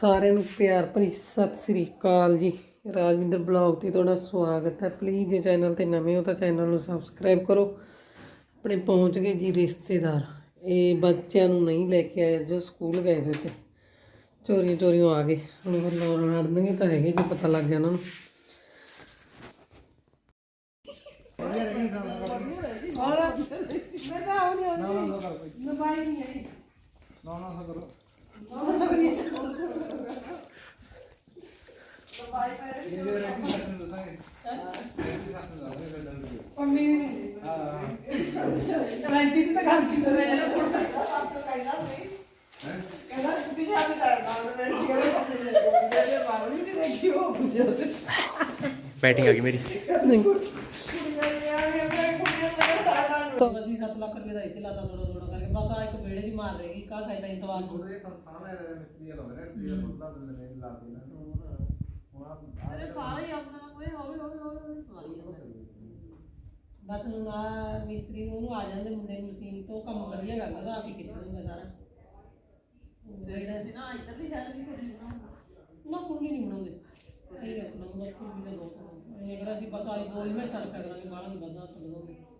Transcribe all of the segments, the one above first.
ਸਾਰਿਆਂ ਨੂੰ ਪਿਆਰ ਭਰੀ ਸਤਿ ਸ੍ਰੀ ਅਕਾਲ ਜੀ। ਰਾਜਵਿੰਦਰ ਬਲੌਗ ਤੇ ਤੁਹਾਡਾ ਸਵਾਗਤ ਹੈ। ਪਲੀਜ਼ ਜੇ ਚੈਨਲ ਤੇ ਨਵੇਂ ਹੋ ਤਾਂ ਚੈਨਲ ਨੂੰ ਸਬਸਕ੍ਰਾਈਬ ਕਰੋ। ਆਪਣੇ ਪਹੁੰਚ ਗਏ ਜੀ ਰਿਸ਼ਤੇਦਾਰ। ਇਹ ਬੱਚਿਆਂ ਨੂੰ ਨਹੀਂ ਲੈ ਕੇ ਆਏ ਜੋ ਸਕੂਲ ਗਏ ਹੋਏ ਤੇ। ਚੋਰੀਆਂ ਚੋਰੀਆਂ ਆ ਗਏ। ਹੁਣ ਵੱਲੋਂ ਲੜਨਗੇ ਤਾਂ ਹੈਗੇ ਜੇ ਪਤਾ ਲੱਗ ਗਿਆ ਉਹਨਾਂ ਨੂੰ। ਦੀ ਤਾਂ ਗੱਲ ਕੀ ਕਰ। ਰਹੇ ਬੈਟਿੰਗ ਆ ਗਈ ਮੇਰੀ ਤਾਂ ਅਸੀਂ 7 ਲੱਖ ਰੁਪਏ ਦਾ ਇੱਥੇ ਲਾਤਾ ਥੋੜਾ ਥੋੜਾ ਕਰਕੇ ਬਸ ਬੇੜੇ ਦੀ ਮਾਰ ਰਹੇਗੀ ਕਾ ਸਾਈਡ ਦਾ ਇੰਤਵਾਰ ਨੂੰ ਬਸ ਹੁਣ ਆ। ਮਿਸਤਰੀ ਨੂੰ ਉਹਨੂੰ ਆ ਜਾਂਦੇ ਮੁੰਡੇ ਨੂੰ ਮਸ਼ੀਨ ਤੋਂ ਕੰਮ ਵਧੀਆ ਕਰਦਾ ਤਾਂ ਆਪ ਹੀ ਖਿੱਚ ਦਿੰਦਾ ਸਾਰਾ। ਬੇੜਾ ਸੀ ਨਾ ਇੱਧਰਲੀ ਸਾਈਡ ਵੀ ਕੁੜੀ ਨਾ ਕੁੜੀ ਨਹੀਂ ਬਣਾਉਂਦੇ। ਇਹ ਆਪਣਾ ਬਸ ਕੁੜੀ ਦਾ ਲੋਕ ਇਹ ਕਿਹੜਾ ਸੀ ਪਤਾ ਹੀ ਕੋਈ ਮੈਂ ਸਰ ਪੈ ਕਰਾਂਗੇ ਬਾਹਰ ਨਹੀਂ ਵਧਾ ਸਕਦਾ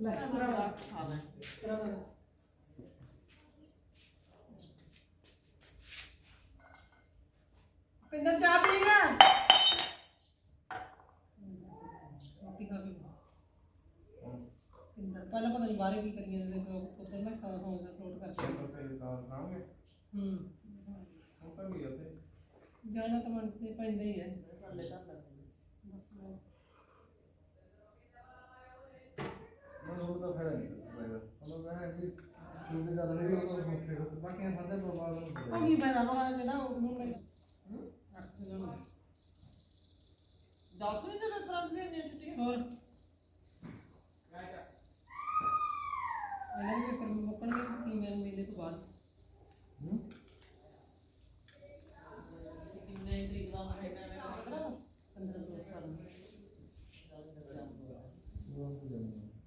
ਲੈ ਭਰਾਵਾ ਭਰਾਵਾ ਪਿੰਦਰ ਚਾਹ ਪੀਏਗਾ ਰੋਟੀ ਖਾ ਕੇ। ਪਿੰਦਰ ਪਹਿਲਾਂ ਪਤਾ ਨਹੀਂ ਬਾਹਰ ਕੀ ਕਰੀ ਜਾਂਦੇ ਤੇ ਉੱਧਰ ਮੈਂ ਸਾਰਾ ਸੌਂ ਦਾ ਫਲੋਟ ਕਰਕੇ। ਹੂੰ। ਜਾਣਾ ਤਾਂ ਮਨ ਤੇ ਪੈਂਦਾ ਹੀ ਹੈ। ਉਹ ਕੀ ਫਾਇਦਾ ਵਾ ਜਿਹੜਾ ਉਹ ਨੂੰ ਮੈਂ ਦੱਸ ਨਹੀਂ ਤੇ ਤਰ੍ਹਾਂ ਦੀ ਨੇ ਛੁੱਟੀ ਹੋਰ ਇਹਨਾਂ ਦੇ ਪੇਪਰ ਮੁੱਕਣਗੇ ਫੀਮੇਲ ਮੇਲੇ ਤੋਂ ਬਾਅਦ ਕਿੰਨੇ ਤਰੀਕ ਦਾ ਮਹੀਨਾ ਹੈ ਪਤਾ 15 ਤੋਂ ਸਾਲ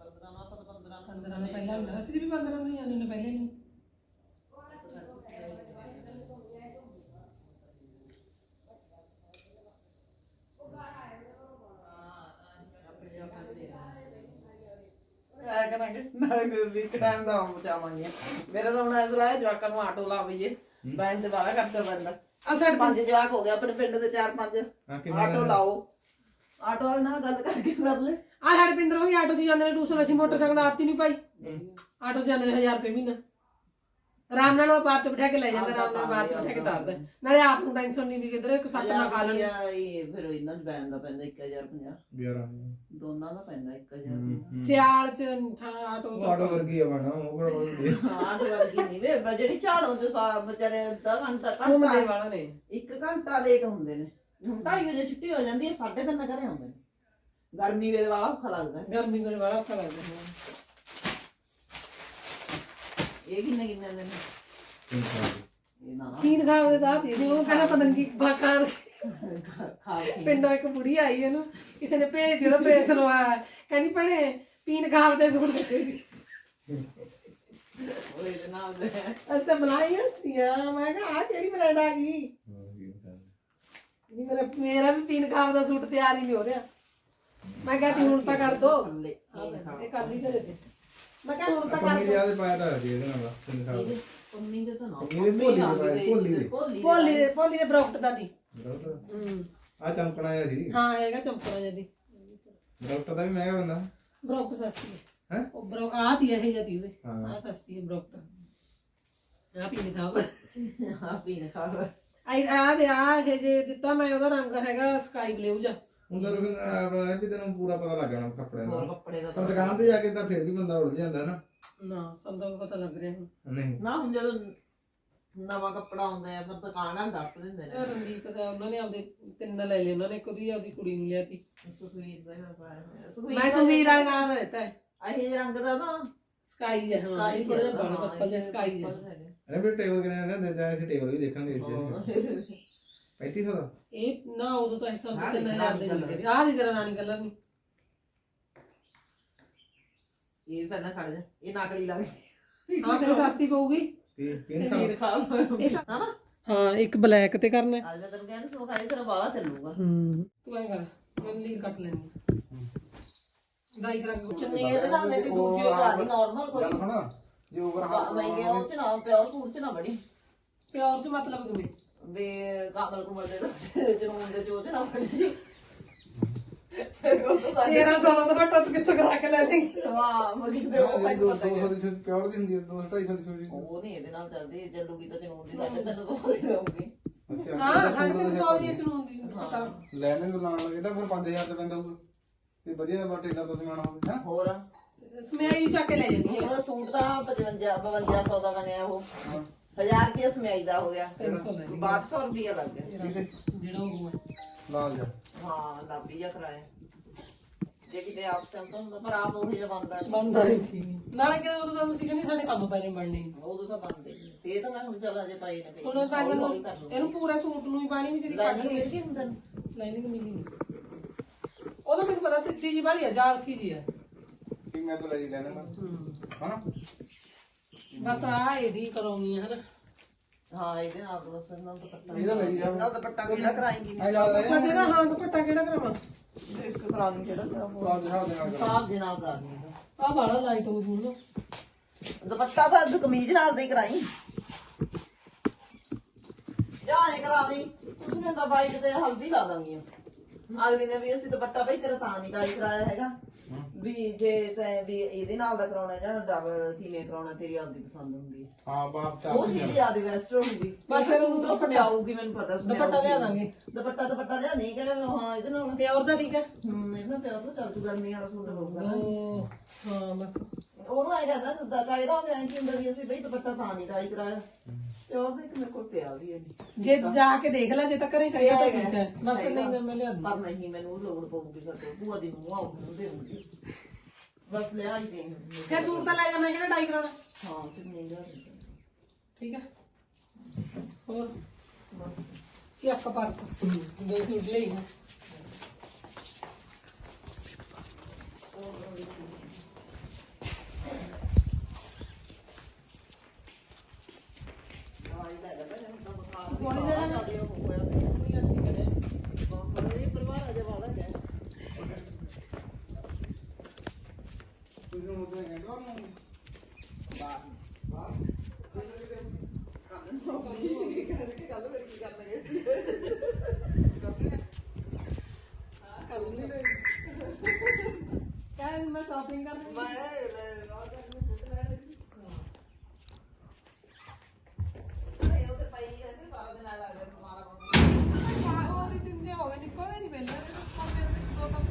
15 ਨਾ ਪਤਾ 15 15 ਦਾ ਪਹਿਲਾਂ ਹੁੰਦਾ ਅਸੀਂ ਵੀ 15 ਨੂੰ ਜਾਂਦੇ ਨੇ ਪਹਿਲੇ ਨੂੰ ਆਪਣੇ ਜਾ ਕਰਦੇ ਆ ਕਰਾਂਗੇ ਨਾ ਵੀ ਟਾਈਮ ਦਾ ਬਚਾਵਾਂਗੇ ਮੇਰਾ ਤਾਂ ਹੁਣ ਐਸਾ ਲਾਇਆ ਜਵਾਕਾਂ ਨੂੰ ਆਟੋ ਲਾਵਈਏ ਬੈਂਕ ਤੇ ਵਾਲਾ ਖਰਚਾ ਪੈਂਦਾ ਆ ਸਾਡੇ ਪੰਜ ਜਵਾਕ ਹੋ ਗਏ ਆਪਣੇ ਪਿੰਡ ਦੇ ਚਾਰ ਪੰਜ। ਆਟੋ ਲਾਓ। ਆਟੋ ਵਾਲੇ ਨਾਲ ਗੱਲ ਕਰਕੇ ਕਰ ਲੈ। ਆ ਸਾਡੇ ਪਿੰਦਰ ਹੋਈ ਆਟੋ 'ਚ ਜਾਂਦੇ ਨੇ ਟੂਸ਼ਨ ਅਸੀਂ ਮੋਟਰਸਾਈਕਲ ਆਪਤੀ ਨਹੀਂ ਪਾਈ। ਆਟੋ 'ਚ ਜਾਂਦੇ ਨੇ 1000 ਰੁਪਏ ਮਹੀਨਾ। ਆਰਾਮ ਨਾਲ ਉਹ ਬਾਹਰ 'ਚ ਬਿਠਾ ਕੇ ਲੈ ਜਾਂਦਾ ਆਰਾਮ ਨਾਲ ਬਾਹਰ 'ਚ ਬਿਠਾ ਕੇ ਤਾਰਦਾ ਨਾਲੇ ਆਪ ਨੂੰ ਟੈਨਸ਼ਨ ਨਹੀਂ ਵੀ ਕਿਧਰੇ ਇੱਕ ਸੱਟ ਨਾ ਖਾ ਲੈਣੀ। ਇਹ ਫਿਰ ਇਹਨਾਂ ਬੈਨ ਦਾ ਪੈਂਦਾ 1050 ਦੋਨਾਂ ਦਾ ਪੈਂਦਾ 1000 ਸਿਆਲ 'ਚ ਆਟੋ ਆਟੋ ਵਰਗੀ ਆ ਬਣਾ ਉਹ ਕਿਹੜਾ ਹਾਂ ਤੇ ਵਰਗੀ ਨਹੀਂ ਵੇ ਜਿਹੜੀ ਝਾੜੋ ਚ ਸਾ ਵਿਚਾਰੇ ਅੱਧਾ ਘੰਟਾ ਘੰਟਾ ਵਾਲਾ ਨੇ। ਇੱਕ ਘੰਟਾ ਲੇਟ ਹੁੰਦੇ ਨੇ। ਹੁਣ ਢਾਈ ਵਜੇ ਛੁੱਟੀ ਹੋ ਜਾਂਦੀ ਹੈ ਸਾਢੇ ਤਿੰਨ ਘਰੇ ਆਉਂਦੇ ਨੇ। ਗਰਮੀ ਵੇਲੇ ਵਾਲਾ ਔਖਾ ਲੱਗਦਾ। ਗਰਮੀ ਵੇਲੇ ਵਾਲਾ ਔਖਾ ਲੱਗਦਾ ਹੈ। ਇਹ ਕਿੰਨੇ ਕਿੰਨੇ ਦੇ ਨੇ? ਇਹ ਦਾ ਤੀ ਉਹ ਕਹਿੰਦਾ ਪਤਾ ਨਹੀਂ ਕੀ ਬਾਕਾਰ ਖਾ- ਖਾ ਕੇ ਪਿੰਡੋਂ ਇੱਕ ਬੁੜੀ ਆਈ ਇਹਨੂੰ ਕਿਸੇ ਨੇ ਭੇਜ ਦਿਓ ਪ੍ਰੇਸ ਲਵਾਇਆ ਕਹਿੰਦੀ ਭੈਣੇ ਪੀਣ ਸੂਟ ਦੇ ਉਹ ਇਹਦੇ ਨਾਲ ਦੇ। ਅਸੀਂ ਤਾਂ ਬੁਲਾਈ ਹੱਸੀਆਂ ਮੈਂ ਕਿਹਾ ਆ ਕਿਹੜੀ ਬ੍ਰਾਂਡ ਆ ਗਈ? ਜੀ ਮੇਰਾ ਮੇਰਾ ਵੀ ਪੀਣ ਖਾਵ ਦਾ ਸੂਟ ਤਿਆਰ ਹੀ ਨਹੀਂ ਹੋ ਰਿਹਾ। ਮੈਂ ਕਿਹਾ ਤੀ ਹੁਣ ਤਾਂ ਕਰ ਦੋ। ਥੱਲੇ ਇਹ ਕਰ ਲਈ ਤੇ। ਦੇ ਮੈਂ ਕਿਹਾ ਹੁਣ ਤਾਂ ਕਰ ਪੰਨੀ ਦੋ ਜ਼ਿਆਦਾ ਪਾਇਆ ਤਾਂ ਸੀ ਇਹਦੇ ਨਾਲ ਤਿੰਨ ਸਾਲ। ਇਹਦੇ ਪੰਮੀ ਦੇ ਤਾਂ ਨਾ ਇਹ ਭੋਲੀ ਦੇ ਪਾਇਆ, ਭੋਲੀ ਦੇ। ਭੋਲੀ ਭੋਲੀ ਦੇ ਭੋਲੀ ਦੇ ਬਰੋਕਟ ਦਾ ਦੀ। ਡਾਕਟਰ ਆ ਚਮਕਣਾ ਜਿਹਾ ਸੀ। ਹਾਂ ਹੈਗਾ ਚੰਪਰਾ ਜਦੀ ਡਾਕਟਰ ਦਾ ਵੀ ਮਹਿੰਗਾ ਬੰਦਾ ਬਰੋਕਟ ਸਸਤੀ ਹੈ। ਹੈਂ? ਉਹ ਬਰੋ ਆ ਤੀ ਇਹ ਜਦੀ ਉਹਦੇ। ਹਾਂ। ਆ ਸਸਤੀ ਹੈ ਬਰੋਕਟ। ਆ ਪੀਣ ਖਾਵ ਹਾਂ ਪੀਣ ਖਾ ਲਓ। ਆਈ ਆ ਦੇ ਆ ਇਹ ਜੇ ਦਿੱਤਾ ਮੈਂ ਉਹਦਾ ਰੰਗ ਹੈਗਾ ਸਕਾਈ ਬਲੂ ਜਾ ਹੁਣ ਤਾਂ ਰਵਿੰਦਰ ਵੀ ਤੈਨੂੰ ਪੂਰਾ ਪਤਾ ਲੱਗ ਜਾਣਾ ਕੱਪੜਿਆਂ ਹੋਰ ਦਾ ਕੱਪੜੇ ਦਾ ਪਰ ਦੁਕਾਨ ਤੇ ਜਾ ਕੇ ਤਾਂ ਫਿਰ ਵੀ ਬੰਦਾ ਉਲਝ ਜਾਂਦਾ ਨਾ। ਨਾ ਤਾਂ ਪਤਾ ਲੱਗ ਰਿਹਾ ਹੁਣ। ਨਹੀਂ। ਨਾ ਹੁਣ ਜਦੋਂ ਨਵਾਂ ਕੱਪੜਾ ਆਉਂਦਾ ਹੈ ਫਿਰ ਦੁਕਾਨਾਂ ਦੱਸ ਦਿੰਦੇ ਇਹ ਨੇ ਰਣਦੀਪ ਦਾ ਉਹਨਾਂ ਨੇ ਆਪਦੇ ਤਿੰਨ ਲੈ ਲਏ ਉਹਨਾਂ ਨੇ ਇੱਕ ਉਹਦੀ ਆਪਦੀ ਕੁੜੀ ਨੂੰ ਲਿਆ ਤੀ ਸੁਖਵੀਰ ਦਾ ਮੈਂ ਪਾਇਆ ਹੋਇਆ। ਮੈਂ ਸੁਖਵੀਰ ਵਾਲਾ ਗਾਣਾ ਦਾ ਦਿੱਤਾ ਹੈ। ਇਹ ਰੰਗ ਦਾ ਨਾ ਸਕਾਈ ਜਿਹਾ ਹਾਂ ਇਹ ਥੋੜਾ ਜਿਹਾ ਬੜਾ ਪੱਪਲ ਜਿਹਾ ਸਕਾਈ ਜਿਹਾ। ਅਰੇ ਵੀ ਟੇਬਲ ਕਿੰਨੇ ਦਾ ਦਿੰਦਾ ਅਸੀਂ ਟੇਬਲ ਵੀ ਦੇਖਾਂਗੇ ਇਸ ਦਿਨ 3500 ਦਾ? ਇਹ ਨਾ ਉਦੋਂ ਤਾਂ ਹਿਸਾਬ ਆਹ ਤਿੰਨ ਹਜ਼ਾਰ ਦੇ ਰਾਣੀ ਮਿਲਦੇ ਆਹ ਦੀ ਤਰ੍ਹਾਂ ਰਾਣੀ ਕਲਰ ਨਹੀਂ ਇਹ ਪਹਿਲਾਂ ਖੜ ਜਾ। ਇਹ ਨਾਕਲੀ ਲੱਗਦੀ ਹਾਂ ਫਿਰ ਸਸਤੀ ਪਊਗੀ? ਤੇ ਪਿੰਕ ਨੀਰ ਖਾ ਇਹ ਸਾ- ਹਨਾ ਹਾਂ ਇੱਕ ਬਲੈਕ ਤੇ ਕਰਨਾ ਹੈ। ਅੱਜ ਮੈਂ ਤੈਨੂੰ ਕਹਿੰਦਾ ਸੋ ਖਾਈ ਤੇਰਾ ਬਾਲਾ ਚੱਲੂਗਾ। ਹੂੰ। ਤੂੰ ਐ ਕਰ ਮੈਂ ਲੀਰ ਕੱਟ ਲੈਣੀ ਡਾਈ ਕਰਾਂ ਕੁਛ ਚੁੰਨੀ ਇਹਦੇ ਨਾਲ ਮੇਰੀ ਦੂਜੀ ਉਹ ਕਰਾ ਦੀ ਨਾਰਮਲ ਕੋਈ। ਗੱਲ ਸੁਣਾ ਜੇ ਓਵਰ ਹਾਲ ਮਹਿੰਗੇ ਉਹ ਚ ਨਾ ਪਿਓਰ ਸੂਟ ਚ ਨਾ ਬੜੀ ਪਿਓਰ ਚ ਮਤਲਬ ਕਿਵੇਂ? ਵੇ ਕਾਮਲ ਕੁਮਲ ਦੇ ਜਨੂਨ ਦੇ ਚੋਚ ਨਾ ਬਣ ਜੀ ਫਿਰ ਉਹ ਤਾਂ ਸਾਡੇ 1300 ਦਾ ਦੁਪੱਟਾ ਤੂੰ ਕਿੱਥੋਂ ਕਰਾ ਕੇ ਲੈ ਲੇਂਗੀ ਵਾਹ ਮਗੀ ਦੇ ਉਹ ਭਾਈ ਦੋ ਪਤਾ ਹੀ ਹੈ। 200 ਦੀ ਪਿਓਰ ਦੀ ਹੁੰਦੀ ਹੈ 200 250 ਦੀ ਛੋਟੀ। ਉਹ ਨਹੀਂ ਇਹਦੇ ਨਾਲ ਚੱਲਦੀ ਚੱਲੂਗੀ ਤਾਂ ਜਨੂਨ ਦੀ ਸਾਡੇ ਤਿੰਨ ਸੌ ਦੀ ਲਊਗੀ। ਅੱਛਾ ਹਾਂ ਸਾਡੇ ਤੇ 100 ਦੀ ਚਲੂਣ ਦੀ ਪਤਾ। ਲੈਣੇ ਨੂੰ ਲਾਉਣ ਲੱਗੇ ਤਾਂ ਫਿਰ 5000 ਤੇ ਪੈਂਦਾ ਹੋਊਗਾ। ਤੇ ਵਧੀਆ ਬਾ ਟੇਲਰ ਤੋਂ ਸਮਾਨ ਹੋਵੇ ਹਾਂ? ਹੋਰ? ਸਮਿਆਈ ਚੱਕ ਕੇ ਲੈ ਜਾਂਦੀ ਹੈ। ਉਹ ਸੂਟ ਤਾਂ 55 5200 ਦਾ ਬਣਿਆ ਉਹ। 1000 ਰੁਪਏ ਸਮਿਆਈ ਦਾ ਹੋ ਗਿਆ 300 ਲੈ 1200 ਰੁਪਏ ਲੱਗ ਗਿਆ। ਜਿਹੜਾ ਉਹ ਹੈ ਲਾਲ ਜਾ। ਹਾਂ ਲਾਬੀ ਜਾਂ ਕਰਾਇਆ। ਜੇ ਕਿਤੇ ਆਪਸ਼ਨ ਤਾਂ ਹੁੰਦਾ ਪਰ ਆਪ ਉਹ ਜਿਹਾ ਬੰਦਾ ਨਹੀਂ ਬੰਦਾ ਨਹੀਂ ਨਾਲੇ ਕਿ ਉਦੋਂ ਤਾਂ ਤੁਸੀਂ ਕਹਿੰਦੇ ਸਾਡੇ ਕੰਮ ਪੈਣੇ ਬਣਨੇ। ਉਦੋਂ ਤਾਂ ਬੰਦੇ ਨਹੀਂ ਸੇ ਤਾਂ ਮੈਂ ਹੁਣ ਚੱਲ ਅਜੇ ਪਾਈ ਨਾ ਪਈ ਹੁਣ ਤਾਂ ਇਹਨੂੰ ਇਹਨੂੰ ਪੂਰੇ ਸੂਟ ਨੂੰ ਹੀ ਪਾਣੀ ਵਿੱਚ ਦੀ ਕੱਢ ਲਾਈਨਿੰਗ ਲਈ ਮਿਲ ਗਈ ਹੁੰਦਾ। ਲਾਈਨਿੰਗ ਮਿਲੀ ਨਹੀਂ। ਉਹਦਾ ਮੈਨੂੰ ਪਤਾ ਸਿੱਧੀ ਜੀ ਵਾਲੀ ਆ ਜਾਲਖੀ ਜੀ ਆ। ਕਿ ਮੈਂ ਤਾਂ ਲੈ ਲੈਣਾ ਮੈਂ? ਹਨਾ? ਬਸ ਆ ਇਹਦੀ ਕਰਾਉਣੀ ਆ ਹਨਾ। ਹਾਂ ਇਹਦੇ ਨਾਲ ਤਾਂ ਬਸ ਦੁਪੱਟਾ ਇਹਦਾ ਲੈ ਜਾ ਨਾਲ ਦੁਪੱਟਾ ਕਿਹੜਾ ਕਰਾਏਂਗੀ ਮੈਂ? ਯਾਦ ਰਹਿ ਦਾ ਹਾਂ ਦੁਪੱਟਾ ਕਿਹੜਾ ਕਰਾਵਾਂ? ਇੱਕ ਕਰਾ ਲਈ ਕਿਹੜਾ ਕਰਾਵਾਂ? ਕਾਲ ਦੇ ਦੇ ਨਾਲ ਸਾਫ਼ ਦੇ। ਨਾਲ ਕਰਨੀ ਆ। ਆ ਬਾਲਾ ਲਾਈਟ ਹੋ ਜੂ ਨਾ ਦੁਪੱਟਾ ਤਾਂ ਅੱਜ ਕਮੀਜ਼ ਨਾਲ ਦੇ ਕਰਾਈ। ਜਾਂ ਇਹ ਕਰਾ ਦੇ। ਤੁਸੀਂ ਨੇ ਤਾਂ ਬਾਈਕ ਤੇ ਹਲਦੀ ਲਾ ਦਾਂਗੀ ਅਗਲੀ ਨੇ ਵੀ ਅਸੀਂ ਦੁਪੱਟਾ ਬਈ ਤੇਰਾ ਤਾਂ ਨਹੀਂ ਕਰਾਇਆ ਹੈਗਾ। ਵੀ ਜੇ ਤੈਂ ਵੀ ਇਹਦੇ ਨਾਲ ਦਾ ਕਰਾਉਣਾ ਜਾਂ ਡਬਲ ਕਿਵੇਂ ਕਰਾਉਣਾ ਤੇਰੀ ਆਪਦੀ ਪਸੰਦ ਹੁੰਦੀ ਹੈ। ਹਾਂ ਬਾਪ ਉਹ ਚਾਹ ਚੀਜ਼ ਜ਼ਿਆਦਾ ਬੈਸਟ ਹੋਊਗੀ ਬਸ ਫਿਰ ਉਹਨੂੰ ਉਹ ਸਮਝਾਊਗੀ ਮੈਨੂੰ ਪਤਾ ਦੁਪੱਟਾ ਲਿਆ ਦਾਂਗੇ ਦੁਪੱਟਾ ਦੁਪੱਟਾ ਲਿਆ ਨਹੀਂ ਕਹਿੰਦਾ ਹਾਂ ਇਹਦੇ ਨਾਲ। ਤੇ ਔਰ ਦਾ ਠੀਕ ਹੈ? ਹੂੰ ਇਹਨਾਂ ਪਿਆਰ ਤਾਂ ਚੱਲ ਜੂ ਗਰਮੀ ਵਾਲਾ ਸੂਟ ਹੋਊਗਾ ਨਾ। ਉਹ ਹਾਂ ਬਸ। ਉਹਨੂੰ ਆਈ ਜਾਂਦਾ ਕਿ ਕਾਇਦਾ ਹੋ ਗਿਆ ਕਿ ਅੰਦਰ ਵੀ ਅਸੀਂ ਬਈ ਦੁਪੱਟਾ ਤਾਂ ਨਹੀਂ ਟਾਈ ਕਰਾਇਆ ਤੇ ਉਹ ਦੇਖ ਮੇਰੇ ਕੋਲ ਪਿਆ ਵੀ ਹੈ ਨਹੀਂ ਜੇ ਜਾ ਕੇ ਦੇਖ ਲੈ ਜੇ ਤਾਂ ਘਰੇ ਕਰਿਆ ਤਾਂ ਠੀਕ ਹੈ। ਬਸ ਨਹੀਂ ਤਾਂ ਮੈਂ ਲਿਆ ਦੂੰ ਪਰ ਨਹੀਂ ਮੈਨੂੰ ਲੋੜ ਪਊਗੀ ਸਰ ਭੂਆ ਦੀ ਨੂੰ ਆਉਂ ਦੇਉਂਗੀ ਬਸ ਲਿਆ ਹੀ ਦੇ ਫਿਰ ਸੂਟ ਤਾਂ ਲੈ ਜਾ ਮੈਂ ਕਿਹੜਾ ਡਾਈ ਕਰਾਉਣਾ? ਹਾਂ ਫਿਰ ਨਹੀਂ ਲਿਆ ਠੀਕ ਹੈ। ਹੋਰ? ਬਸ ਚੱਕ ਪਰਸ? ਦੋ ਸੂਟ ਲਈ ਨਾ ਥੋੜੀ ਦੇਰ ਨਾਲ ਕੋਈ ਗੱਲ ਨਹੀਂ ਕਰੇ ਕੱਲ ਨਹੀਂ ਕੱਲ ਮੈਂ ਸ਼ਾਪਿੰਗ ਕਰਨੀ ਹੋਰ ਹੀ ਦਿਨ ਜੇ ਹੋ ਗਏ ਨਿਕਲਦੇ ਨਹੀਂ ਪਹਿਲਾਂ ਕੰਮ ਮੇਰੇ ਤੇ ਦੋ ਕੰਮ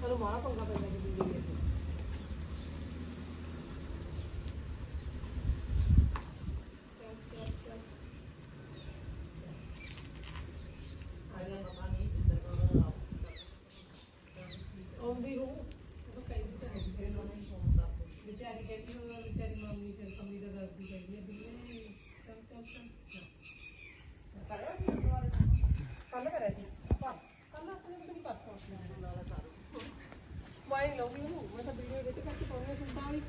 ਚਲੋ ਮਾਰਾ ਪੰਗਾ ਪੈਂਦਾ ਕਿ ਦੀ ਆਉਂਦੀ ਹੋ ਉਹ ਕਹਿੰਦੀ ਤਾਂ ਹੈ ਫਿਰ ਉਹਨੇ ਫੋਨ ਦਾ ਵਿਚਾਰੀ ਕਹਿੰਦੀ ਉਹ ਵਿਚਾਰੀ ਮੰਮੀ ਫਿਰ ਸੰਮੀ ਦਾ ਦਰਦੀ ਕਹਿੰਦੀ ਹੈ ਵੀ ਇਹ ਚੱਲ ਚੱਲ ਚੱਲ ਕੱਲ ਕਰਿਆ ਸੀ ਕੱਲ ਆਪਣੇ ਨੂੰ ਨਹੀਂ ਪਾਸ ਨਾਲ ਕਰ ਵਾਈ ਲੋਗੀ ਨੂੰ ਮੈਂ ਤਾਂ ਵੀਡੀਓ ਦੇ ਤੇ ਕਰਕੇ ਪਾਉਂਗੀ ਸੁਣਦਾ ਵਾਲੀ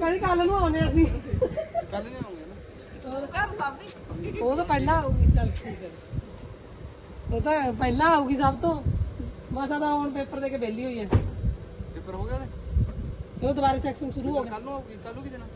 ਕਦੀ ਕੱਲ ਨੂੰ ਆਉਣੇ ਅਸੀਂ। ਕੱਲ ਨਹੀਂ ਆਉਂਗੇ ਨਾ। ਹੋਰ ਘਰ ਸਾਬੀ ਉਹ ਤਾਂ ਪਹਿਲਾਂ ਆਊਗੀ ਚੱਲ ਠੀਕ ਹੈ। ਉਹ ਤਾਂ ਪਹਿਲਾਂ ਆਊਗੀ ਸਭ ਤੋਂ। ਮਸਾ ਤਾਂ ਹੁਣ ਪੇਪਰ ਦੇ ਕੇ ਵਿਹਲੀ ਹੋਈ ਹੈ। ਪੇਪਰ ਹੋ ਗਿਆ ਉਹਦੇ? ਉਹ ਦੁਬਾਰਾ ਸੈਕਸ਼ਨ ਸ਼ੁਰੂ ਹੋ ਗਿਆ। ਕੱਲ ਨੂੰ ਆਊਗੀ ਕੱਲ ਨੂੰ ਕੀ ਦੇਣਾ